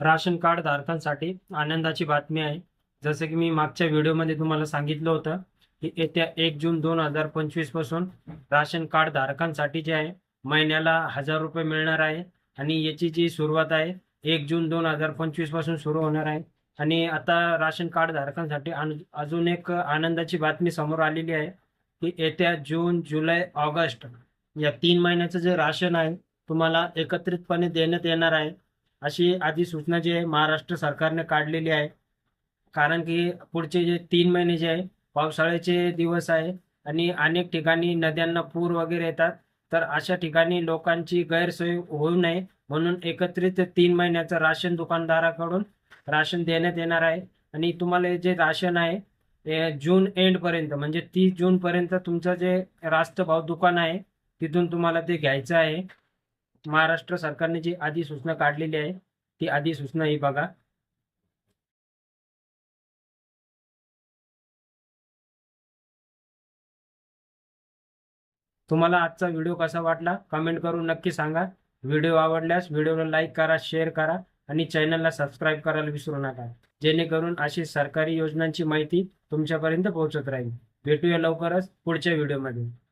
Ration card धारकांसाठी आनंदाची बातमी आहे. जसं की मी मागच्या व्हिडिओमध्ये तुम्हाला सांगितलं होतं की येत्या एक जून दोन हजार पंचवीसपासून राशन कार्ड धारकांसाठी जे आहे महिन्याला हजार रुपये मिळणार आहे आणि याची जी सुरुवात आहे एक जून दोन हजार पंचवीसपासून सुरू होणार आहे. आणि आता राशन कार्ड धारकांसाठी अजून एक आनंदाची बातमी समोर आलेली आहे की येत्या जून जुलै ऑगस्ट या तीन महिन्याचं जे राशन आहे तुम्हाला एकत्रितपणे देण्यात येणार आहे. अशी अधिसूचना जी आहे महाराष्ट्र सरकारने काढलेली आहे. कारण की पुढचे जे तीन महिने जे आहे पावसाळ्याचे दिवस आहे आणि अनेक ठिकाणी नद्यांना पूर वगैरे येतात तर अशा ठिकाणी लोकांची गैरसोय होऊ नये म्हणून एकत्रित तीन महिन्याचं राशन दुकानदाराकडून राशन देण्यात येणार आहे. आणि तुम्हाला जे राशन आहे जून एंड पर्यंत म्हणजे तीस जून पर्यंत तुमचं जे रास्त भाव दुकान आहे तिथून तुम्हाला ते घ्यायचं आहे. महाराष्ट्र सरकारने जी अधिसूचना काढलेली आहे ती अधिसूचना ही बघा. तुम्हाला आजचा व्हिडिओ कसा वाटला? कमेंट करून नक्की सांगा. व्हिडिओ आवडल्यास व्हिडिओला लाईक करा शेअर करा आणि चॅनलला सबस्क्राईब करायला विसरू नका. जेणेकरून अशी सरकारी योजनांची माहिती तुमच्यापर्यंत पोहोचत राहील. भेटूया लवकरच पुढच्या व्हिडिओमध्ये.